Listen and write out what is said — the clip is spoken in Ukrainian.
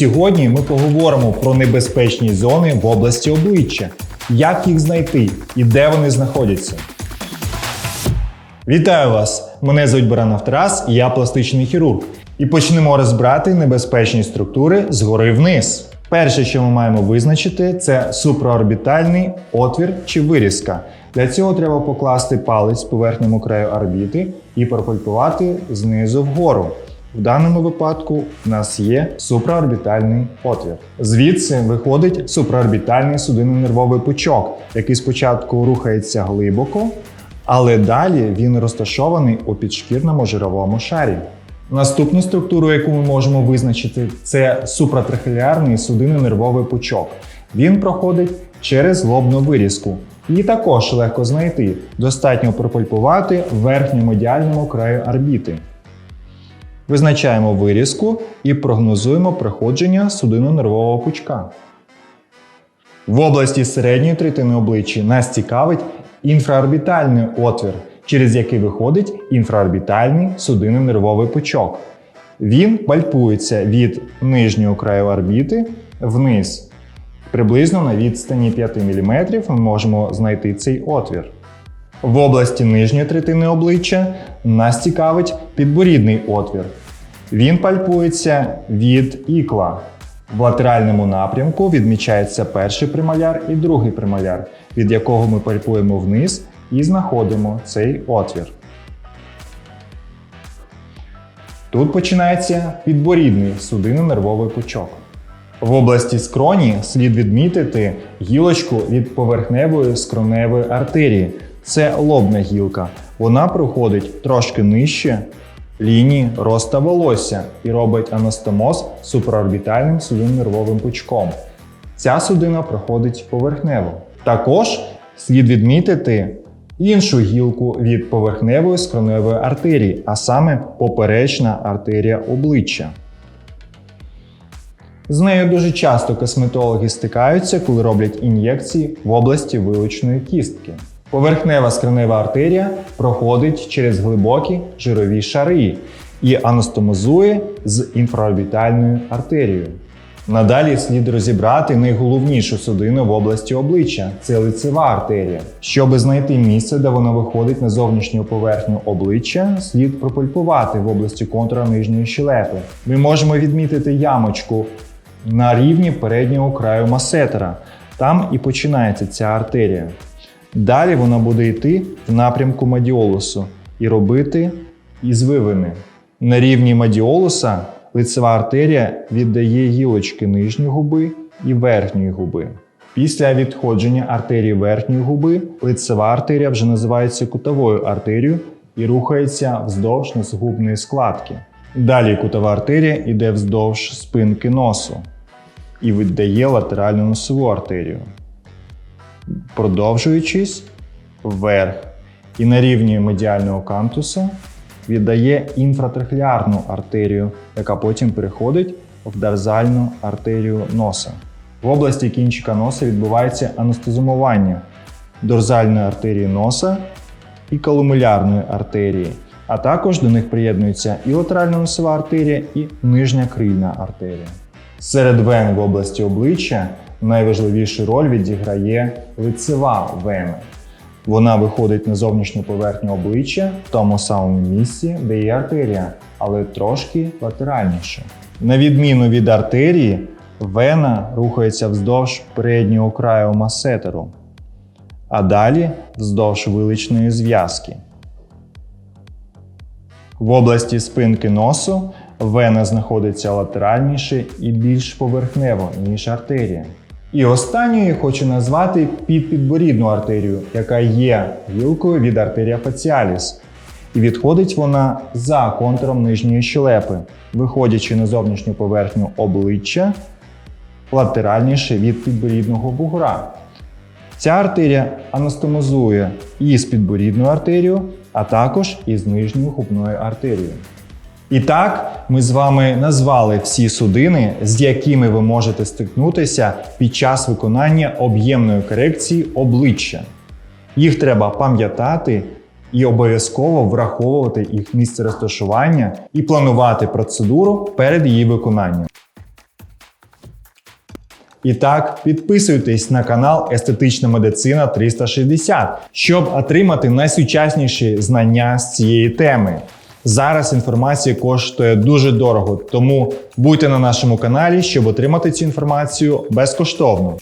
сьогодні ми поговоримо про небезпечні зони в області обличчя, як їх знайти і де вони знаходяться. Вітаю вас! Мене звуть Баранов Тарас, я пластичний хірург. І почнемо розбирати небезпечні структури згори вниз. Перше, що ми маємо визначити, це суpraорбітальний отвір чи вирізка. Для цього треба покласти палець по верхньому краю орбіти і пропальпувати знизу вгору. В даному випадку в нас є суpraорбітальний отвір. Звідси виходить суpraорбітальний судинно-нервовий пучок, який спочатку рухається глибоко, але далі він розташований у підшкірному жировому шарі. Наступну структуру, яку ми можемо визначити, це супратрахеарний судинно-нервовий пучок. Він проходить через лобну вирізку. Її також легко знайти. Достатньо пропальпувати в верхньомедіальному краю орбіти. Визначаємо вирізку і прогнозуємо проходження судинно-нервового пучка. В області середньої третини обличчя нас цікавить інфраорбітальний отвір, через який виходить інфраорбітальний судинно-нервовий пучок. Він пальпується від нижнього краю орбіти вниз. Приблизно на відстані 5 мм ми можемо знайти цей отвір. В області нижньої третини обличчя нас цікавить підборідний отвір. Він пальпується від ікла. В латеральному напрямку відмічається перший премоляр і другий премоляр, від якого ми пальпуємо вниз і знаходимо цей отвір. Тут починається підборідний судинно-нервовий пучок. В області скроні слід відмітити гілочку від поверхневої скроневої артерії. Це лобна гілка. Вона проходить трошки нижче лінії роста волосся і робить анастомоз суpraорбітальним судинно-нервовим пучком. Ця судина проходить поверхнево. Також слід відмітити іншу гілку від поверхневої скроневої артерії, а саме поперечна артерія обличчя. З нею дуже часто косметологи стикаються, коли роблять ін'єкції в області вилучної кістки. Поверхнева скронева артерія проходить через глибокі жирові шари і анастомозує з інфраорбітальною артерією. Надалі слід розібрати найголовнішу судину в області обличчя це лицева артерія. Щоб знайти місце, де вона виходить на зовнішню поверхню обличчя, слід пропульпувати в області контура нижньої щелепи. Ми можемо відмітити ямочку на рівні переднього краю масетера. Там і починається ця артерія. Далі вона буде йти в напрямку медіолусу і робити ізвивини. На рівні медіолуса лицева артерія віддає гілочки нижньої губи і верхньої губи. Після відходження артерії верхньої губи лицева артерія вже називається кутовою артерією і рухається вздовж носогубної складки. Далі кутова артерія йде вздовж спинки носу і віддає латеральну носову артерію продовжуючись вверх і на рівні медіального кантуса віддає інфратрахеарну артерію, яка потім переходить в дерзальну артерію носа. В області кінчика носа відбувається анестезумування дорзальної артерії носа і калумулярної артерії, а також до них приєднується і латеральна носова артерія, і нижня крильна артерія. Серед вен в області обличчя найважливішу роль відіграє лицева вена. Вона виходить на зовнішню поверхню обличчя в тому самому місці, де є артерія, але трошки латеральніше. На відміну від артерії, вена рухається вздовж переднього краю масетеру, а далі вздовж виличної зв'язки. В області спинки носу вена знаходиться латеральніше і більш поверхнево, ніж артерія. І останньою хочу назвати підпідборідну артерію, яка є гілкою від артерія фаціаліс. І відходить вона за контуром нижньої щелепи, виходячи на зовнішню поверхню обличчя латеральніше від підборідного бугра. Ця артерія анастомозує і з підборідною артерією, а також із нижньою губною артерією. І так, ми з вами назвали всі судини, з якими ви можете стикнутися під час виконання об'ємної корекції обличчя. Їх треба пам'ятати і обов'язково враховувати їх місце розташування і планувати процедуру перед її виконанням. І так, підписуйтесь на канал Естетична медицина 360, щоб отримати найсучасніші знання з цієї теми. Зараз інформація коштує дуже дорого, тому будьте на нашому каналі, щоб отримати цю інформацію безкоштовно.